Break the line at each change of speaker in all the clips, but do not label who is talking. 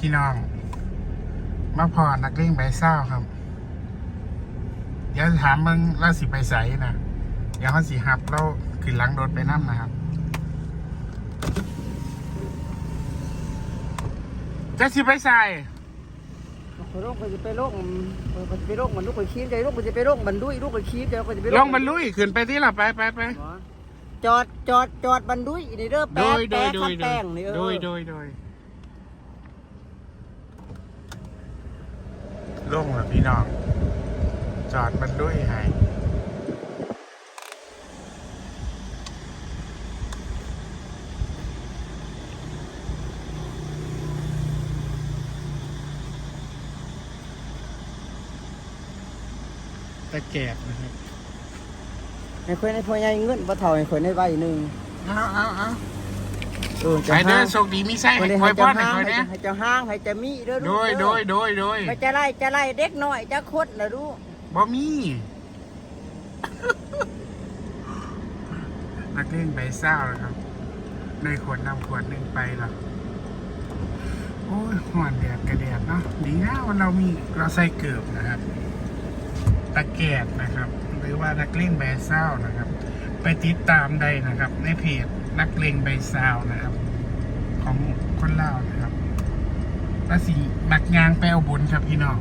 พี่น้อง มาพอนักเล่งใบเศร้าครับ เดี๋ยวถามมึงเราสิไปใสนะเดี๋ยวเขาสิหับเราขึ้นหลังรถไปนั่นนะครับจะสิไปใส่
ไปโรคมันจะไปโรคมันจะไปโรคมันลูกไปคีบใจลูกมันจะไปโรคมันดุยลูกไปคีบใจมันจะไป
ลงบรรลุยขึ้นไปที่ละไปไปไป
จอดจอดจอดบันดุยนี่เด้อ
โด
แป๊ะ
ยโดย
แป๊ะ
โด
ขั
ย
บ
โด
แป้
ย
งนี่เออ
โดยโดยโดย ลงแล้วพี่น้อง จอดบรรลุยให้ตะแกบนะครับ
ให้คนให้พ่อใหญ่เงินบ่เท่าให้คนให้ใบหนึ่ง
เอาเอาเอา
เออ
ไปเด้อโชคดีมีไส้
คน
ให้
ให้
คอย
เจ้า
ป้อนให้
ห้าง
คอยเนี่ย
ให้เจ้าห้างให้เจ้ามีเด้อ
โด
ลูก
ยโดยโดยโดย
ไปจะไล่จะไล่เด็กน้อยจะคดนะลูก
บ่มีนักเล่นใบเศร้าแล้วครับในขวดนำขวดหนึ่งไปแล้วโอ้ยหวานแดดกระแดดเนาะดีนะว่าเรามีเราใส่เกือบนะครับ ตะแกรงนะครับ หรือว่านักเล่นใบเศร้านะครับ ไปติดตามได้นะครับ ในเพจ นักเลงใบเศร้านะครับ ของคนเล่าวนะครับแล้วสีบักยางไปเอาบุญครับพี่น้อง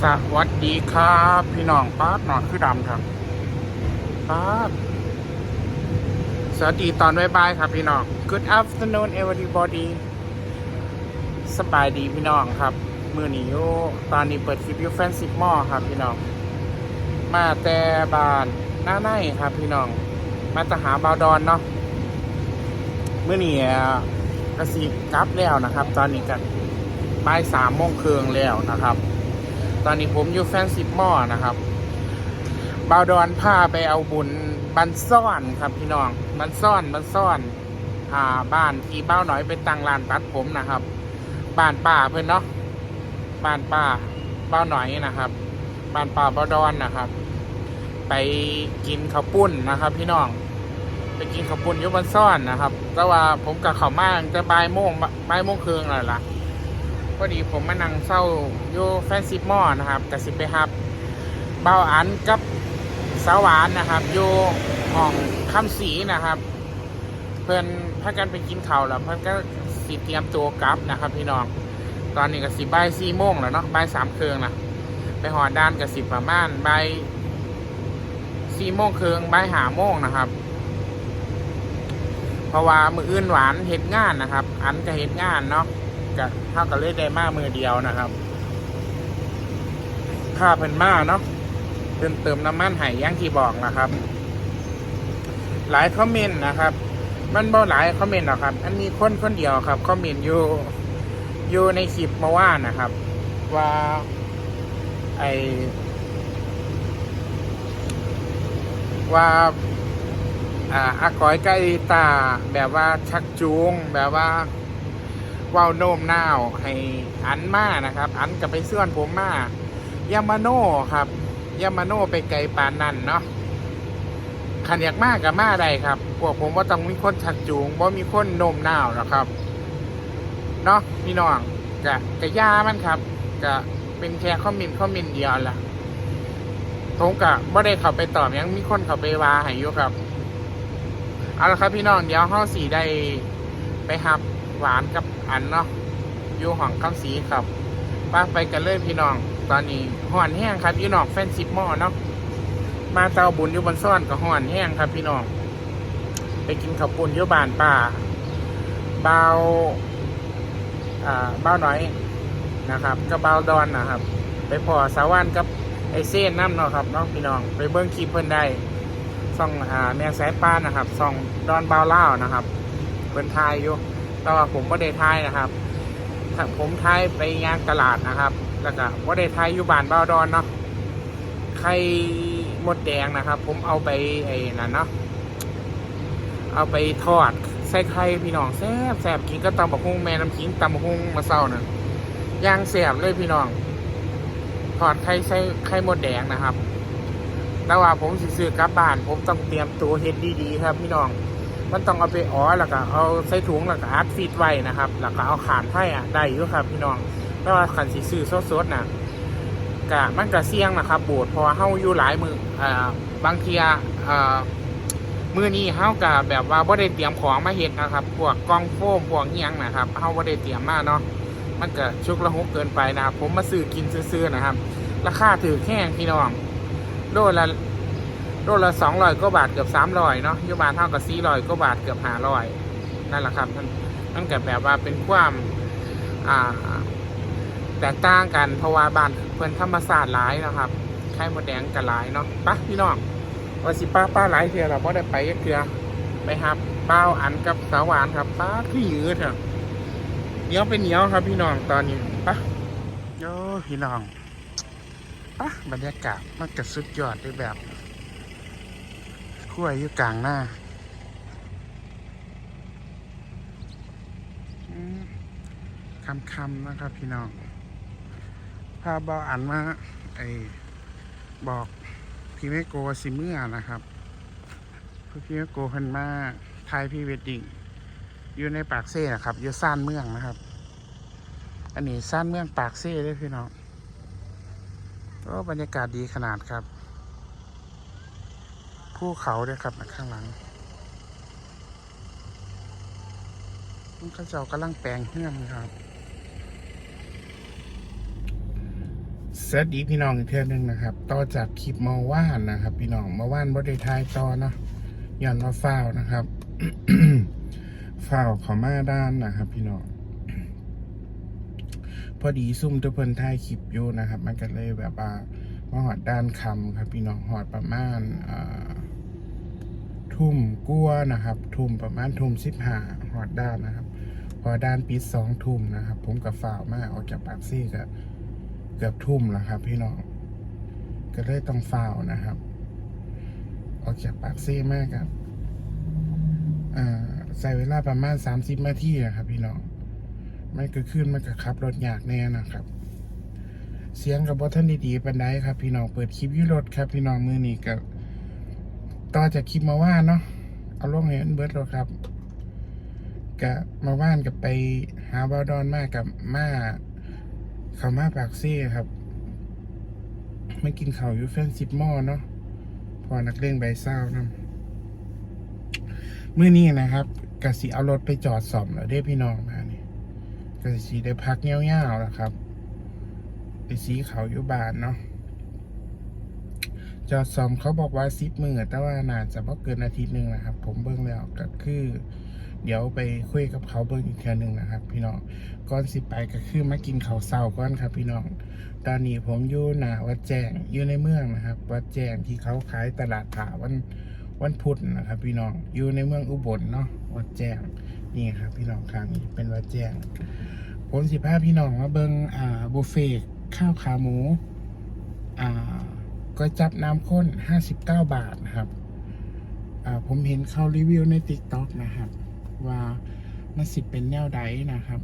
สวัสดีครับ พี่น้องป้าหนอนคือดำครับป้าสวัสดีตอนบ๊ายๆครับพี่น้อง Good afternoon everybody สบายดีพี่น้องครับ มือนี้อยู่ตอนนี้เปิดคลิปยูแฟนซิปมอครับพี่น้อง มาแต่บานหน้าในครับพี่น้อง มาจะหาบาวดอนเนาะเมื่อนี้กระสีกลับแล้วนะครับ ตอนนี้กันบ่ายสามโมงครึ่งแล้วนะครับ ตอนนี้ผมอยู่แฟนซิปมอนะครับบาวดอนพาไปเอาบุญบันซ่อนครับพี่น้องบันซ่อนบันซ่อนอ่าบ้านที่เบ้าหน่อยเป็นตังลานตัดผมนะครับบ้านป่าเพื่อนเนาะบ้านป่าเบ้าหน่อยนะครับบ้านป่าบาวดอนนะครับ ไปกินข้าวปุ้นนะครับ พี่น้อง ไปกินข้าวปุ้นยุบันซ่อนนะครับ แต่ว่าผมกับเขามากจะบ่ายโมงบ่ายโมงครึ่งแล้วล่ะพอดีผมมานั่งเศร้าอยู่แฟนซิปมอนะครับแต่สิไปครับเบาอันกับสาวหวานนะครับอยู่ห้องคำสีนะครับ เพื่อนพากันไปกินข้าวแล้วเพื่อนก็สิเตรียมตัวกลับนะครับ พี่น้อง ตอนนี้ก็สิบ่ายสี่โมงแล้วเนาะบ่ายสามเครืองนะไปหอด้านกับสิประมาณบ่ายสี่โมงเครืองบ่ายหาโมงนะครับ เพราะว่ามืออื่นหวานเห็ดงานนะครับ อันก็เห็ดงานเนาะก็เท่ากับเลยได้มามือเดียวนะครับค่าเพิ่นมาเนาะเติมเติมน้ำมันไห้ย่างที่บอกนะครับ หลายคอมเมนต์นะครับ มันบ่หลายคอมเมนต์หรอกครับ อันนี้คนคนเดียวครับคอมเมนต์อยู่อยู่ในคลิปมาว่านนะครับ ว่าไอว่า อ่าอากอยใกล้ตา แบบว่าชักจูง แบบว่าว้าโน้มน้าวให้อันมานะครับ อันกับไปเสื่อนผมมายามาโน่ครับยามาโน่ไปไกลปานนั่นเนาะขันอยากมากกับมาได้ครับพวกผมว่าต้องมีคนชักจูงว่ามีคนโน้มน้าวหรอกครับเนาะพี่น้องกะกะยามันครับกะเป็นแค่คอมเมนต์คอมเมนเดียวละผมกะว่ได้เข้าไปตอบยังมีคนเข้าไปว่าให้อยู่ครับ เอาละครับพี่น้องเดี๋ยวห้องสีได้ไปหับหวานกับอันเนาะอยู่ห้องคำสีครับป้าไปกันเลยพี่น้อง ตอนนี้ห่อนแห้งครับพี่น้องแฟนซิปหม้อเนาะมาเตาบุญอยู่บนซ่อนกับห่อนแห้งครับพี่น้อง ไปกินข้าวปุ้นอยู่บ้านป่าเบาอ่าเบาหน่อยนะครับกับเบาดอนนะครับ ไปพอสาวันกับไอเส้นน้ำเนาะครับเนาะพี่น้อง ไปเบิ้งคลิปเพิ่นได้ ส่องอ่าแม่สายป้านนะครับส่องดอนบาเล่านะครับเพิ่นทายอยู่แต่ว่าผมก็ได้ทายนะครับผมทายไปงานตลาดนะครับ แล้วก็ว่าได้ทายอยู่บ้านบ้าวดอนเนาะไข่มดแดงนะครับ ผมเอาไปไอ้นั่นเนาะเอาไปทอดใส่ไข่พี่น้องแซ่บแซ่บกินก็ตำบักฮุงแม่น้ำขิงตำบักฮุงมาเศร้าน่ะย่างแซ่บเลยพี่น้องทอดไข่ใส่ไข่มดแดงนะครับ แต่ว่าผมสิซื้อกลับบ้าน ผมต้องเตรียมตัวเฮ็ดดีๆครับพี่น้อง มันต้องเอาไปอ๋อแล้วก็เอาใส่ถุงแล้วก็อัดฟีดไว้นะครับ แล้วก็เอาขานไผ่อะได้อยู่ครับพี่น้อง แต่ว่าขันสีซื้อสดๆน่ะกะมันก็เสี่ยงนะครับโบดพราะว่าเฮาอยู่หลายมืออ่าบางทีอะอ่ามือนี้เฮาก็แบบว่าบ่ได้เตรียมของมาเฮ็ดนะครับ พวกกองโฟมพวกอิหยังนะครับเฮาบ่ได้เตรียมมาเนาะ มันก็ชุกละหุกเกินไปนะครับ ผมมาซื้อกินซื้อๆนะครับ ราคาถือแค่พี่น้อง โลละโลละสองร้อยก็บาทเกือบสามร้อยเนาะยุบานเท่ากับสี่ร้อยก็บาทเกือบห้าร้อยนั่นแหละครับมันมันก็แบบว่าเป็นความอ่าแตกต่างกันเพราะว่าบ้านเพื่อนธรรมศาสตร์หลายนะครับไข่มดแดงกันหลายเนาะปะพี่น้องว่าสิป้าป้าหลายเทือเราไ่ได้ไปยักเทือไปครับเป้าอันกับสาวหวานครับป้าขี้ยืดเถอะเหนียวเป็นเหนียวครับพี่น้องตอนนี้ปะโย่พี่น้อง ปะบรรยากาศมันจะสุดยอดด้วยแบบขั้วอยู่กลางหน้าอืมคำๆนะครับพี่น้องพาบออันมาไอ้บอกพี่เมโกวสิเมื่อนะครับพี่เมโกเพันมาไทยพรีเวดดิ้งอยู่ในปากเซ่นะครับอยู่ซ่านเมืองนะครับ อันนี้ซ่านเมืองปากเซ่ด้วยพี่น้อง ก็บรรยากาศดีขนาดครับ ภูเขาด้วยครับข้างหลังมันเขาเจ้ากำลังแปลงเฮือนครับสวัสดีพี่น้องอีกเทื่อนึงนะครับ ต่อจากคลิปเมาว่านนะครับ พี่น้องเมาว่านบไดทายต่อเนาะย้อนว่าฟ้าวนะครับฟ้าวขามาด้านนะครับ พี่น้อง พอดีซุ่มทุกคนถ่ายคลิปอยู่นะครับ มันก็เลยแบบว่ามาหอดด้านคำครับพี่น้องหอดประมาณทุ่มกั้วนะครับ ทุ่มประมาณทุ่มสิบห้าหอดด้านนะครับ พอด้านปิดสองทุ่มนะครับ ผมกับฝ่าวมาออกจากปากซี่ก็เกือบทุ่มแล้วครับ พี่น้องก็เลยต้องฝ่าวนะครับ ออกจากปากซี่มากครับใส่เวลาประมาณสามสิบนาทีนะครับ พี่น้อง มันก็ขึ้นมันก็ขับรถยากแน่นะครับ เสียงกับบอท่านดีๆปันไดครับ พี่น้องเปิดคลิปยุรถครับ พี่น้องมือนี้กับต่อจากคลิปมาว่านเนาะเอาล่องให้อันเบิร์ดแล้วครับกับมาว่านกับไปหาบาดอนมากกับมาเขามาปากซี่ครับไม่กินข้าวอยู่แฟนสิบหม้อเนาะพอนักเล่งใบเศร้านะมื่อนี้นะครับกสิเอารถไปจอดสอมแล้วได้พี่น้องมานี่ก็สีได้พักเงี้ยวๆแล้วครับไปสีเขาอยู่บานเนาะจอดซอมเขาบอกว่าซิปมือแต่ว่าน่าจะบ่เกินอาทิตย์หนึ่งนะครับ ผมเบิ่งแล้วก็คือ เดี๋ยวไปคุยกับเขาเบิ่งอีกเทื่อหนึ่งนะครับ พี่น้องก่อนสิไปก็คือมากินข้าวเช้าก่อนครับ พี่น้องตอนนี้ผมอยู่หน้าวัดแจ้งอยู่ในเมืองนะครับ วัดแจ้งที่เขาขายตลาดผาวันวันพุธนะครับ พี่น้องอยู่ในเมืองอุบลเนาะวัดแจ้ง นี่ครับพี่น้องข้างนี้เป็นวัดแจ้งผมสิพาพี่น้องมาเบิงอ่าบุฟเฟ่ข้าวขาหมู อ่าก๋วยจับน้ำข้น 59 บาทนะครับอ่าผมเห็นเขารีวิวใน t ิ k t o k นะครับ ว่ามันสิเป็นแนวใดนะครับ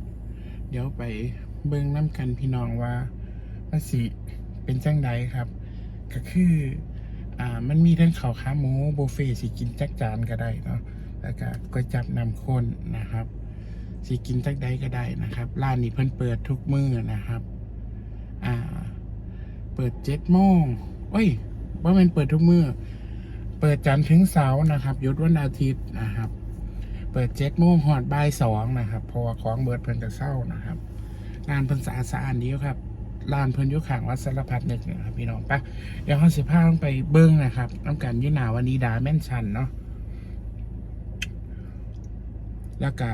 เดี๋ยวไปเบิงน้ำกันพี่น้องว่ามันสิเป็นจังใดครับ ก็คืออ่ามันมีทั้งข้าวขาหมูบุฟเฟ่สิกินจักจานก็ได้เนาะ แล้วก็ก๋วยจับน้ำข้นนะครับสิกินจักใดก็ได้นะครับ ร้านนี้เพิ่นเปิดทุกมื้อนะครับ อ่า เปิดเจ็ดโมงเอ้ยว่ามันเปิดทุกมื้อเปิดจันทร์ถึงเสาร์นะครับยุดวันอาทิตย์นะครับ เปิดเจ็ดโมงหอดบ่ายสองนะครับพราะว่าของเบิดเพิ่นจะเศร้านะครับร้านเพิ่นสะอาดสะอาดดีครับร้านเพิ่นยู่ข้างวัดสารพัดนึกนะครับพี่น้องปะเดี๋ยวเขาสิพาลงไปเบิ้งนะครับน้ำกันอยุนาวันนี้ดาแม่นชันเนาะ แล้วก็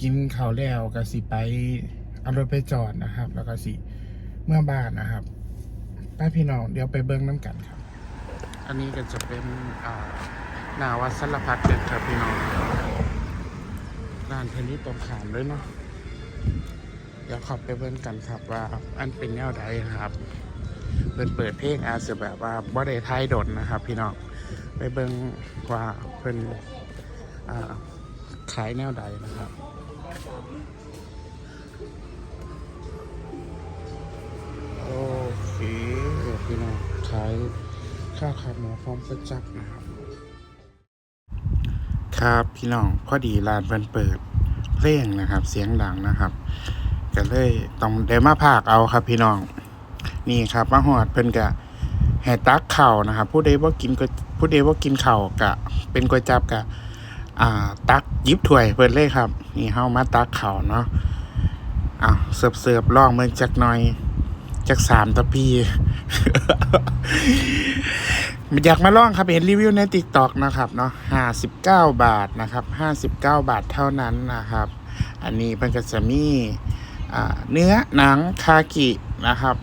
กินข้าวแล้วก็สิไปเอารถไปจอดนะครับ แล้วก็สิเมื่อบ้านนะครับป้าพี่น้องเดี๋ยวไปเบิ้งน้ำกันครับ อันนี้ก็จะเป็นอาหนาวัดสารพัดเด็ดครับพี่น้องร้านเทนนี้ตรงขามเลยเนาะเดี๋ยวขับไปเบิ้งกันครับว่าอันเป็นแนวใดนะครับเปิดเปิดเพลงอาจจะแบบว่าบ่ได้ทายดนนะครับ พี่น้องไปเบิ้งว่าเพิ่นอ่า ขายแนวใดนะครับ โอเคพี่น้องขายข้าวขาหมูพร้อมกระจับนะครับ ครับพี่น้องพอดีร้านเพิ่นเปิดเพลงนะครับ เสียงดังนะครับก็เลยต้องได้มาพากเอาครับพี่น้อง นี่ครับมาหอดเพิ่นกะแห่ตักเข่าวนะครับ ผู้ใดบ่กินก็ผู้ใดบ่กินเข่ากะ เป็นก๋วยจับกะ อ่า ตักยิบถ้วยเพิ่นเลยครับ นี่เฮามาตักเข่าวเนาะอะเสิร์ฟเสิร์ฟลองเมืองจักหน่อยจักสามตะพีอยากมาลองครับเห็นรีวิวใน t ิ k t o k นะครับเนาะ59บเก้าบาทนะครับ59บเก้าบาทเท่านั้นนะครับ อันนี้มันก็จะมีอ่าเนื้อหนังคากินะครับ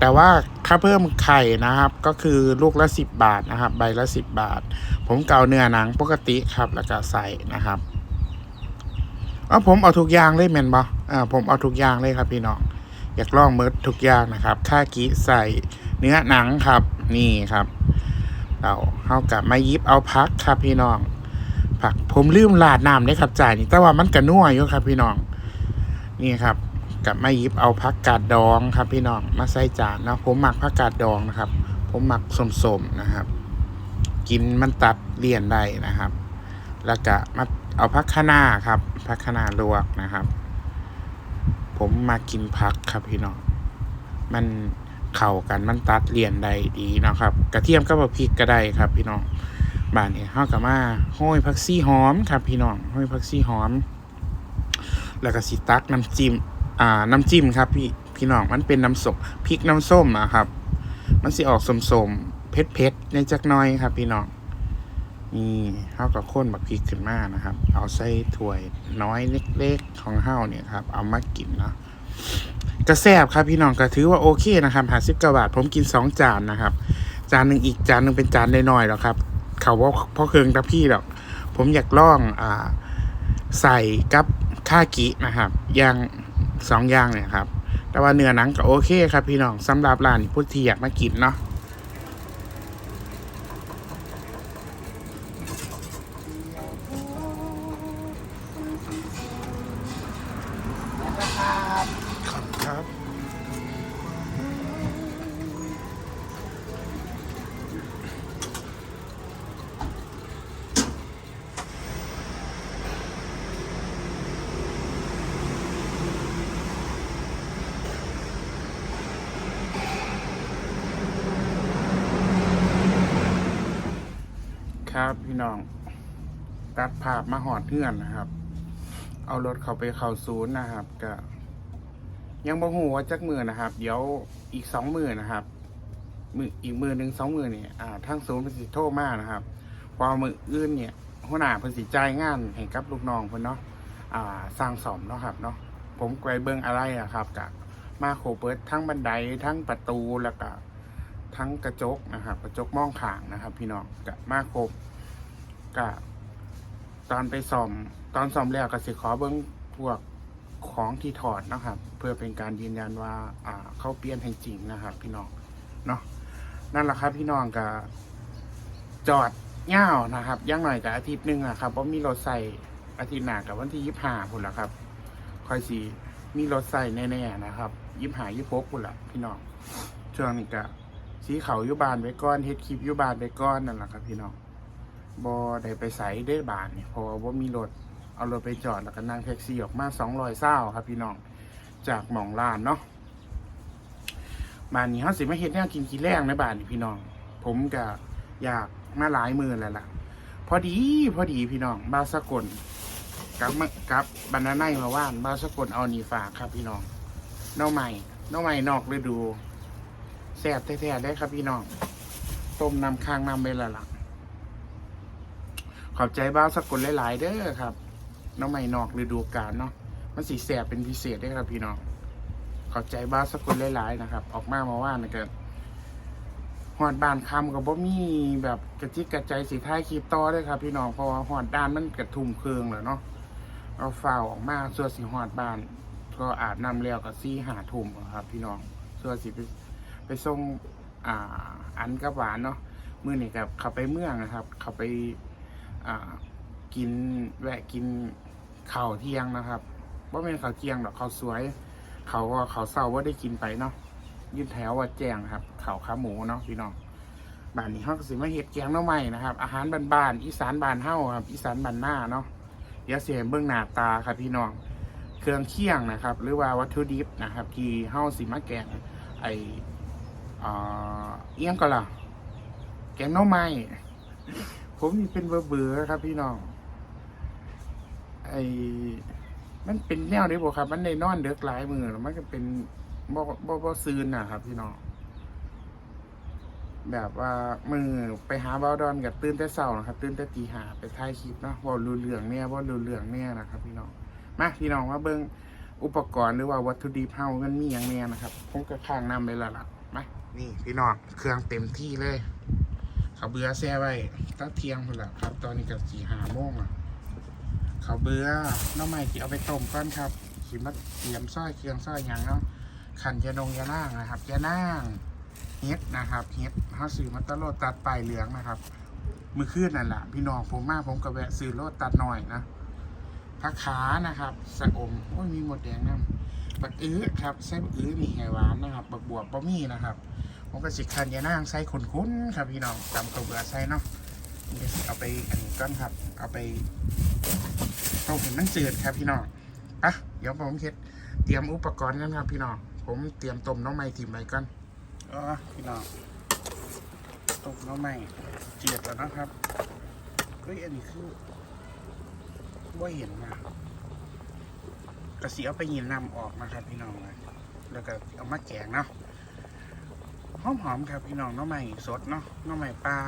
แต่ว่าถ้าเพิ่มไข่นะครับ ก็คือลูกละ 10 บาทนะครับ ใบละ 10 บาท ผมเกาเนื้อหนังปกติครับ แล้วก็ใส่นะครับเอาผมเอาทุกอย่างเลยแมนบออ่าผมเอาทุกอย่างเลยครับพี่น้องอยากลองเมิดทุกอย่างนะครับคากิใส่เนื้อหนังครับ นี่ครับ เราเข้ากับมายิบเอาพักครับพี่น้อง ผักผมลืมลาดน้ำได้ครับจ่ายนี่แต่ว่ามันกระนัวอยู่ครับพี่น้อง นี่ครับ กับไมายิบเอาพักกาดดองครับ พี่น้องมาใส่จานนะผมหมักพักกาดดองนะครับ ผมหมักสมๆนะครับ กินมันตัดเลี่ยนได้นะครับ แล้วก็มาเอาพักคะน้าครับพักคะน้าลวกนะครับ ผมมากินพักครับพี่น้องมันเข้ากันมันตัดเลี่ยนได้ดีนะครับ กระเทียมกับพริกก็ได้ครับ พี่น้องบ้านนี้เฮากับมาห้อยผักซี่หอมครับ พี่น้องห้อยผักซี่หอม แล้วก็สิตักน้ำจิ้ม อ่าน้ำจิ้มครับ พี่พี่น้องมันเป็นน้ำส้มพริกน้ำส้มอะครับ มันสิออกสมๆเผ็ดๆในจักน้อยครับ พี่น้องนี่เฮากับข้นบักพริกขึ้นมานะครับ เอาใส่ถ้วยน้อยเล็กๆของเฮาเนี่ยครับ เอามากินเนาะกระแซบครับพี่น้องก็ถือว่าโอเคนะครับหาสิบกว่าบาทผมกินสองจานนะครับ จานหนึ่งอีกจานหนึ่งเป็นจานน้อยๆแล้วครับ เขาว่าพ่อเคืองกับพี่หรอกผมอยากลองอ่าใส่กับข้ากินะครับอย่าง สองอย่างเนี่ยครับ แต่ว่าเนื้อหนังก็โอเคครับพี่น้องสำหรับร้านพุทธีอยากมากินเนาะ ครับพี่น้อง ตัดภาพมาหอดเพื่อนนะครับ เอารถเขาไปเข้าศูนย์นะครับก็ยังบ่หูว่าจักมือนะครับ เดี๋ยวอีกสองมือนะครับ มืออีกมือหนึ่งสองมือเนี่ยอ่าทั้งศูนย์เพิ่นสิโทรมากนะครับเพอมืออื่นเนี่ยหัวหน้าเพิ่นสิจ่ายงานให้กับลูกน้องเพิ่นเนาะอ่าสร้างสอมเนาะครับเนาะผมไปเบิ่งอะไรอะครับกับมาโคเปิดทั้งบันไดทั้งประตูแล้วก็ ทั้งกระจกนะครับกระจกมองขางนะครับ พี่น้องกับมาครบกับตอนไปซ่อม ตอนซ่อมแล้วก็สิขอเบิ้งพวกของที่ถอดนะครับ เพื่อเป็นการยืนยันว่าอ่าเขาเปลี่ยนให้จริงนะครับ พี่น้องเนาะนั่นแหละครับพี่น้องกับจอดเง่าวนะครับย่างหน่อยกับอาทิตย์หนึ่งอะครับว่าะมีรถใส่อาทิตย์หน้ากับวันที่ยี่ห้าพุ่นละครับคอยสีมีรถใส่แน่ๆนะครับยี่ห้ายี่หกพุ่นละพี่น้องช่วงนี้ก็ สีเขายู่บานไว้ก้อนเฮ็ดคลิปยู่บานไว้ก้อนนั่นแหละครับพี่น้องบอได้ไปใส่ได้บานนี่เพราะว่ามีรถเอารถไปจอดแล้วก็นั่งแท็กซี่ออกมาสองร้อยเศร้าครับพี่น้องจากหมองลานเนาะบ้านนี้เขาสิมาเฮ็ดแนวกินกินแรงในบ้านนี่พี่น้อง ผมก็อยากมาหลายมือแล้วล่ะ พอดีพอดีพี่น้องบาสกลกับกับบรรณาไนมาว่านบาสกลเอานี่ฝากครับพี่น้องน้องใหม่น้องใหม่นอกฤดู แซ่บแท้ๆได้ครับพี่น้อง ต้มน้ำค้างน้ำไปละล่ะ ขอบใจบ้าวสกุลหลายๆเด้อครับ น้องใหม่นอกฤดูกาลเนาะ มันสีแสบเป็นพิเศษได้ครับพี่น้อง ขอบใจบ้าวสกุลหลายๆนะครับ ออกมามาว่านะเกิดหอดบานคำกับบ่มีแบบกระจิกกระใจสีท้ายคลิปต่อเด้ครับ พี่น้อง เพราะว่าหอดด้านมันกระทุ่มเครืองแล้วเนาะ เอาฝ้าออกมาส่วนสีหอดบาน ก็อาบน้ำแล้วกับซี่หาทุ่มครับ พี่น้องส่วนสี ไปส่งอ่าอันกับหวานเนาะมื้อนี้กับเขาไปเมืองนะครับเขาไปอ่ากินแวะกินข้าวเที่ยงนะครับว่าเป็นข้าวเที่ยงหรอกข้าวสวยเขาก็เขาเศร้าว่าได้กินไปเนาะยืนแถวว่าแจ้งครับข้าวขาหมูเนาะพี่น้องบ้านนี้เฮาก็สิมาเฮ็ดแกงน่อไม้นะครับ อาหารบ้านๆอีสานบ้านเฮาครับอีสานบ้านหน้าเนาะเดี๋ยวสิให้เบิ่งหน้าตาครับพี่น้องเครื่องเคียงนะครับ หรือว่าวัตถุดิบนะครับ ที่เฮาสิมาแกงไอ อ่อเอียงก็ล่ะ แกงน่อไม้ผมนี่เป็นเบื่อครับพี่น้อง ไอมันเป็นแนวเด้บ่ครับ มันได้นอนเด็กหลายมือแล้วมันก็เป็นบ่บ่บ่ซืนนะครับ พี่น้องแบบว่ามือไปหาเบาดอนกับตื่นแต่เช้านะครับ ตื่นแต่ตีหาไปถ่ายคลิปเนาะว่ารู้เรื่องเนี่ยว่ารู้เรื่องเนี่ยนะครับ พี่น้องมาพี่น้องมาเบิ่งอุปกรณ์หรือว่าวัตถุดิบเฮามันมีอย่างแน่นะครับผมก็ข้างนำไปแล้วล่ะมา นี่พี่น้องเครื่องเต็มที่เลยเขาเบื่อแซ่ไว้ตั้งเที่ยงพุ่นละครับ ตอนนี้ก็สี่หาโมงอะเขาเบื่อน้องใหม่ที่เอาไปต้มก่อนครับสิมาเตรียมซอยเครื่องซอยอย่างเนาะขันยานงยาน่างนะครับยาน่างเฮ็ดนะครับเฮ็ดเฮาซื้อมาตะโลดตัดปลายเหลืองนะครับ มือคืนนั่นแหละพี่น้องผมมาผมก็แวะซื้อโลตัดหน่อยนะผักขานะครับ สะอมโอ้ยมีหมดแดงน้ำ บักอื้อครับไส้บักอื้อมีไห่หวานนะครับบักบวบบะมี่นะครับผมก็สิคันยานางไส้ขุนๆครับพี่น้องตำข้าวเบื่อใส่เนาะเดี๋ยวสิเอาไปอันนี้ก่อนครับ เอาไปต้มให้มันจืดครับพี่น้องอะเดี๋ยวผมเฮ็ดเตรียมอุปกรณ์กันครับ พี่น้องผมเตรียมต้มน้องไม้ถิ่มไว้ก่อนอ๋อพี่น้องต้มน้องไม้เจืดแล้วนะครับเฮ้ยอันนี้คือว่าเห็นนะ กระสีเอาไปยินนำออกนะครับพี่น้องนะแล้วก็เอามาแกงเนาะหอมหอมๆครับพี่น้องน้องใหม่สดเนาะน้องใหม่ปลา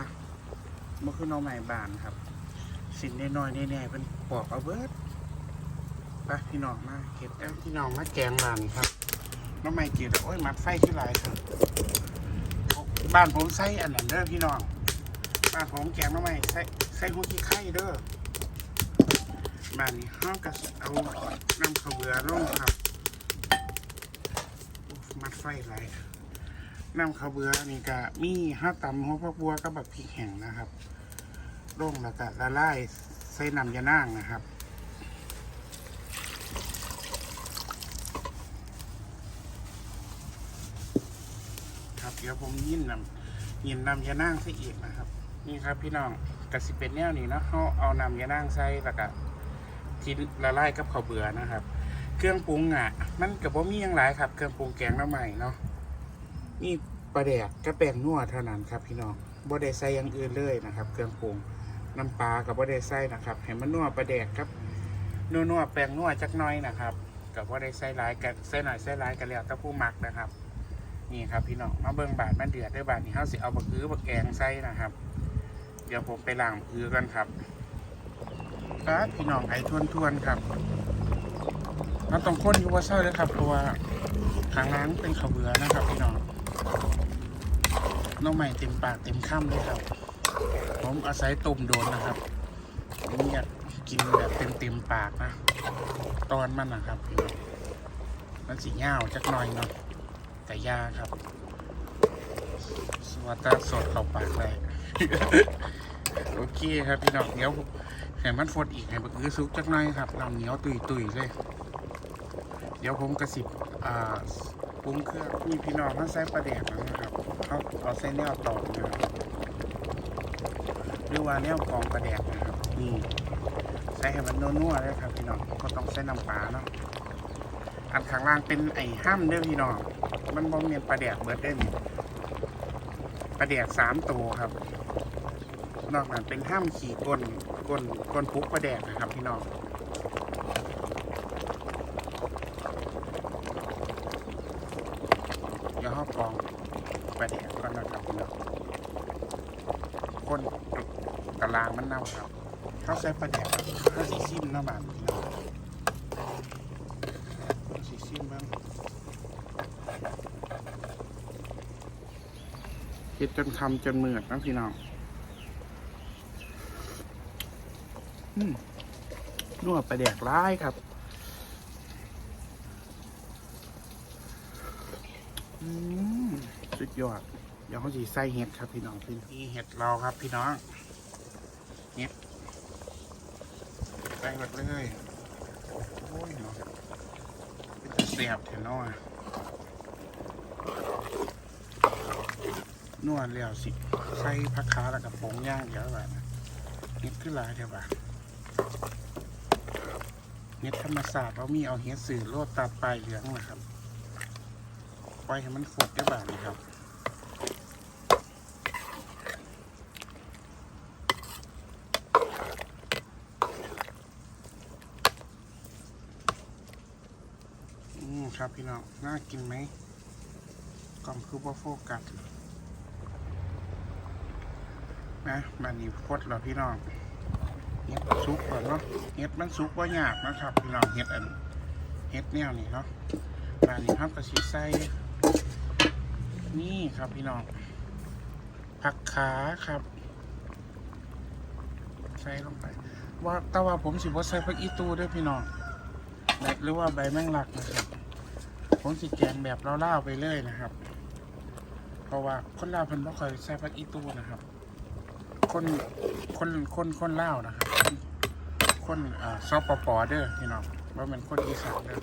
เมื่อคือน้องใหม่บานครับ สินน้อยๆแน่ๆเป็นปอกเอาเบิร์ดไปพี่น้องมาเก็บแล้วพี่น้องมาแกงบานครับ น้องใหม่เกี่ยวโอ้ยมัดไฟที่ลายครับบ้านผมใส่อันนั้นเด้อพี่น้องบ้านผมแกงน้องใหม่ใส่ใส่หัวขี้ไข่เด้อ บ้านนี้ห้าก็สิเอาน้ำข้าวเบือลงครับมัดไฟไหลน้ำข้าวเบือนี่ก็มีห้าตำหัวพะบัวกับแบบพริกแห้งนะครับลงแล้วก็ละลายใส่น้ำยานางนะครับครับเดี๋ยวผมยินนำยินนำยานางใส่อีกนะครับ นี่ครับพี่น้องกะสิเป็นแนวนี้นะเขาเอานำยานางใส่แล้วก็ ที่ละลายกับข้าวเบื่อนะครับ เครื่องปรุงอะ มันกับบ่มีหยังหลายครับ เครื่องปรุงแกงน้ำใหม่เนาะนี่ปลาแดกกระแป้งนัวเท่านั้นครับพี่น้องบ่ได้ใส่อย่างอื่นเลยนะครับ เครื่องปรุงน้ำปลากับบ่ได้ใส่นะครับให้มันนัวปลาแดกครับนัวนัวแป้งนัวจักน้อยนะครับกับบ่ได้ใส่หลายกันใส่หน่อยใส่หลายกันแล้วแต่ผู้มักนะครับ นี่ครับพี่น้องมาเบิ่งบาดมันเดือดด้วยบาดนี้เฮาสิเอาบักอื้อบักแกงใส่นะครับ เดี๋ยวผมไปล้างบักอื้อกันครับ ครับพี่น้องไอ้ทวนทวนๆครับเราต้องค้นอยู่ว่าเศร้าเลยครับเพราะว่าทางร้านเป็นข้าวเบื่อนะครับพี่น้องน้องใหม่เต็มปากเต็มข้ามเลยครับ ผมอาศัยต้มโดนนะครับผมอยากกินแบบเต็มเต็มปากนะ ตอนมันนะครับพี่น้องมันสีเงาจักหน่อยเนาะแต่ยาครับ สวัสดีสดเข้าปากได้โอเคครับพี่น้องเดี๋ยว ให้มันฟดอีกให้บักอื้อซุกจักหน่อยครับน้ำเหนียวตุยตุยๆเลย เดี๋ยวผมกระสิบอ่าปรุงเครื่องมีพี่น้องมาใส่ปลาแดกนะครับเขาเอาใส่แนวตอกนะครับหรือว่าแนวกองปลาแดกนะครับนี่ใส่ให้มันนัวๆเลยครับพี่น้องก็ต้องใส่น้ำปลาเนาะอันข้างล่างเป็นไอ้ห้ามเด้อพี่น้องมันบ่เมียนปลาแดกเบิดเด้นปลาแดกสามตัวครับ นอกนั้นเป็นห้ามขี่ก้น ก้นก้นปุ๊กประแดกนะครับพี่น้องเดี๋ยวห้อกองประแดกก่อนนะครับพี่น้องก้นกะลางมันเน่าครับเขาใส่ประแดกเขาสีซิมเนาะบาดพี่น้องเขาสีซิมบ้างเฮ็ดจนคำจนเหมือดนะพี่น้อง อืม นวดไปแดกร้ายครับอืมสุดยอดเดี๋ยวเขาจีใส่เห็ดครับพี่น้องพี่นี่เห็ดเราครับพี่น้องเห็ดใส่หมดเลยโอ้ยเนาะเป็นเสียบเถอะเนาะนวดแล้วสิใส่ผักขาแล้วกับผงย่างเดี๋ยวแบบเฮ็ดขึ้นลายเดี๋ยวแบบ เฮ็ดธรรมศาสตร์เรามีเอาเฮ็ดสื่อโลดตัดปลายเหลืองนะครับปล่อยให้มันฝดได้แบบนี้ครับอืมครับพี่น้อง น่ากินไหมกล่องคือว่าโฟกัสนะมันนี่พดเหรอพี่น้อง เฮ็ดซุปก่อนเนาะเฮ็ดมันซุปว่ายากนะครับพี่น้องเฮ็ดอันเฮ็ดแนวนี้เนาะมันนี่ครับกระสีใส่นี่ครับพี่น้องผักขาครับ ใส่ลงไป ว่าแต่ว่าผมสิบ่ใส่ผักอีตูด้วยพี่น้องใบหรือว่าใบแมงลักนะครับผมสิแกงแบบเล่าวๆไปเลยนะครับ เพราะว่าคนลาวเพิ่นบ่ค่อยใส่ผักอีตูนะครับ คนคนคนคนเล่าวนะครับ คนอ่าซอปปอเด้อพี่น้องว่าเป็นคนอีสานเด้อ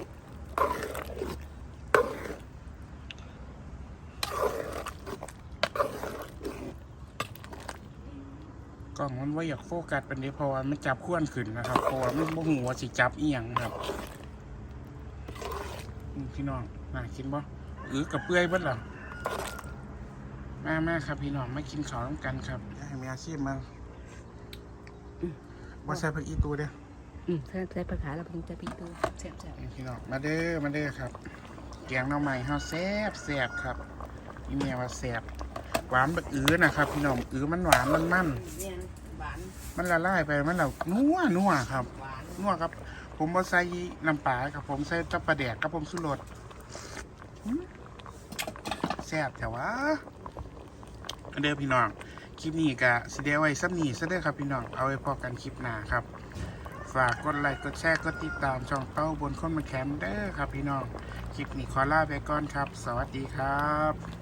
กล้องมันว่าอยากโฟกัสเป็นนี้เพราะว่ามันจับขั้วนขึ้นนะครับเพราะว่ามันบ่หูว่าสิจับเอียงครับอืมพี่น้องน่ากินบ่อือกับเปื่อยเบิดเห รอมาแม่ครับ พี่น้องมากินข้าวน้ำกันครับให้มีอาชีพมาว่าใส่ผักอีตูเด้อ
อืมใส่ใส่ผักขาแล้วผมจะปีตัวแซ่บ
นี่พี่น้องมาเด้อมาเด้อครับแกงหน่อไม้เฮาแซ่บแซ่บครับนี่แม่ว่าแซ่บหวานแบบอื้อนะครับ พี่น้องอื้อมันหวานมันมัน
ๆเนี่ยหวาน
มันละลายไปมันแล้วนัวนัวครับ
หวาน
นัวครับ ผมบ่ใส่น้ำปลาครับ ผมใส่แตับปลาแดกครับผมสุรสอืมแซ่บแต่ว่า เด้อพี่น้อง คลิปนี้ก็สิเดไว้ซ้ำนี้ซะเด้อครับพี่น้อง เอาไว้พอกันคลิปหน้าครับ ฝากกดไลค์กดแชร์กดติดตามช่องเป้าบนคนมาแคมเด้อครับพี่น้อง คลิปนี้ขอลาไปก่อนครับ สวัสดีครับ